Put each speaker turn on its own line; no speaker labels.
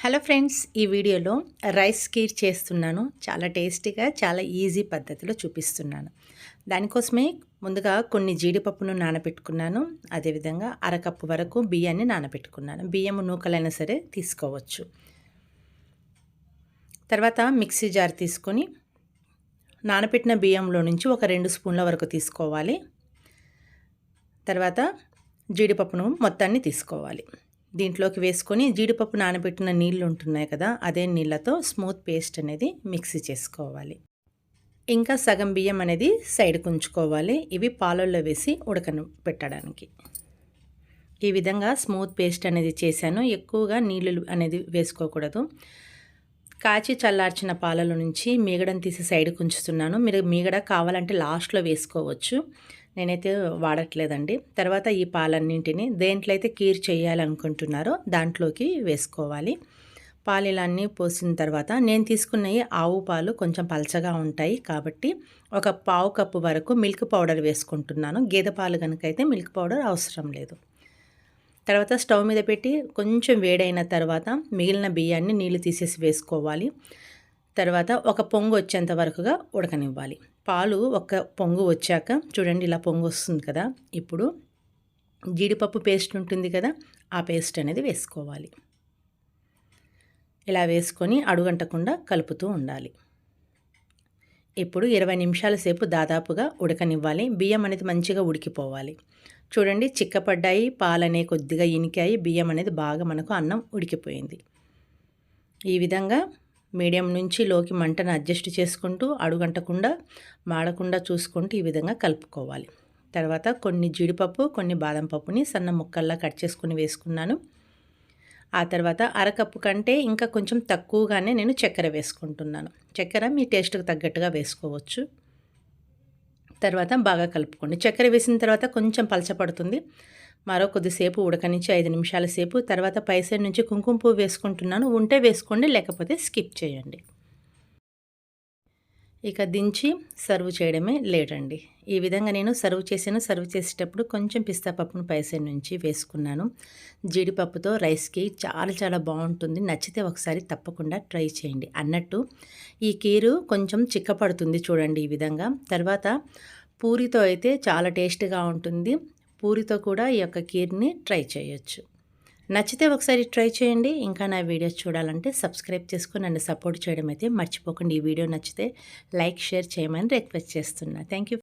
Hello friends ఈ వీడియోలో rice kheer చేస్తున్నాను. చాలా టేస్టీగా చాలా ఈజీ పద్ధతిలో చూపిస్తున్నాను. దానికోసమే ముందుగా కొన్ని జీడిపప్పును నానబెట్టుకున్నాను. అదేవిధంగా అరకప్పు వరకు బియ్యాన్ని నానబెట్టుకున్నాను. బియ్యము నూకలైనా సరే తీసుకోవచ్చు. తర్వాత మిక్సీ జార్ తీసుకొని నానబెట్టిన బియ్యంలో నుంచి ఒక రెండు స్పూన్ల వరకు తీసుకోవాలి. తర్వాత జీడిపప్పును మొత్తాన్ని తీసుకోవాలి. దీంట్లోకి వేసుకొని జీడిపప్పు నానబెట్టిన నీళ్ళు ఉంటున్నాయి కదా అదే నీళ్ళతో స్మూత్ పేస్ట్ అనేది మిక్సీ చేసుకోవాలి. ఇంకా సగం బియ్యం అనేది సైడ్ ఉంచుకోవాలి ఇవి పాలల్లో వేసి ఉడకను పెట్టడానికి. ఈ విధంగా స్మూత్ పేస్ట్ అనేది చేశాను. ఎక్కువగా నీళ్ళు అనేది వేసుకోకూడదు. కాచి చల్లార్చిన పాలలో నుంచి మీగడను తీసి సైడ్కి ఉంచుతున్నాను మీరు మీగడ కావాలంటే లాస్ట్లో వేసుకోవచ్చు. నేనైతే వాడట్లేదండి. తర్వాత ఈ పాలన్నింటిని దేంట్లో అయితే కీర్ చేయాలనుకుంటున్నారో దాంట్లోకి వేసుకోవాలి. పాలు ఇలా అన్నీ పోసిన తర్వాత నేను తీసుకున్నవి ఆవు పాలు కొంచెం పలచగా ఉంటాయి కాబట్టి ఒక పావు కప్పు వరకు మిల్క్ పౌడర్ వేసుకుంటున్నాను. గేదె పాలు కనుక అయితే మిల్క్ పౌడర్ అవసరం లేదు. తర్వాత స్టవ్ మీద పెట్టి కొంచెం వేడైన తర్వాత మిగిలిన బియ్యాన్ని నీళ్ళు తీసేసి వేసుకోవాలి. తర్వాత ఒక పొంగు వచ్చేంత వరకుగా ఉడకనివ్వాలి. పాలు ఒక పొంగు వచ్చాక చూడండి ఇలా పొంగు వస్తుంది కదా. ఇప్పుడు జీడిపప్పు పేస్ట్ ఉంటుంది కదా ఆ పేస్ట్ అనేది వేసుకోవాలి. ఇలా వేసుకొని అడుగంటకుండా కలుపుతూ ఉండాలి. ఇప్పుడు ఇరవై నిమిషాల సేపు దాదాపుగా ఉడకనివ్వాలి. బియ్యం అనేది మంచిగా ఉడికిపోవాలి. చూడండి చిక్కపడ్డాయి పాలనే కొద్దిగా ఇనికాయి బియ్యం అనేది బాగా మనకు అన్నం ఉడికిపోయింది. ఈ విధంగా మీడియం నుంచి లోకి మంటను అడ్జస్ట్ చేసుకుంటూ అడుగంటకుండా మాడకుండా చూసుకుంటూ ఈ విధంగా కలుపుకోవాలి. తర్వాత కొన్ని జీడిపప్పు కొన్ని బాదం పప్పుని సన్న ముక్కల్లా కట్ చేసుకుని వేసుకున్నాను. ఆ తర్వాత అరకప్పు కంటే ఇంకా కొంచెం తక్కువగానే నేను చక్కెర వేసుకుంటున్నాను. చక్కెర మీ టేస్ట్కి తగ్గట్టుగా వేసుకోవచ్చు. తర్వాత బాగా కలుపుకోండి. చక్కెర వేసిన తర్వాత కొంచెం పలచపడుతుంది. మరో కొద్దిసేపు ఉడకనించి ఐదు నిమిషాల సేపు తర్వాత పై సైడ్ నుంచి కుంకుమ పువ్వు వేసుకుంటున్నాను. ఉంటే వేసుకోండి లేకపోతే స్కిప్ చేయండి. ఇక దించి సర్వ్ చేయడమే లేటండి ఈ విధంగా నేను సర్వ్ చేసాను సర్వ్ చేసేటప్పుడు కొంచెం పిస్తా పప్పును పైసైడ్ నుంచి వేసుకున్నాను. జీడిపప్పుతో రైస్కి చాలా చాలా బాగుంటుంది. నచ్చితే ఒకసారి తప్పకుండా ట్రై చేయండి. అన్నట్టు ఈ కీరు కొంచెం చిక్కపడుతుంది చూడండి ఈ విధంగా. తర్వాత పూరితో అయితే చాలా టేస్ట్గా ఉంటుంది. పూరితో కూడా ఈ యొక్క కీర్ని ట్రై చేయొచ్చు. నచ్చితే ఒకసారి ట్రై చేయండి. ఇంకా నా వీడియోస్ చూడాలంటే సబ్స్క్రైబ్ చేసుకుని నన్ను సపోర్ట్ చేయడం అయితే మర్చిపోకండి. ఈ వీడియో నచ్చితే లైక్ షేర్ చేయమని రిక్వెస్ట్ చేస్తున్నా. థ్యాంక్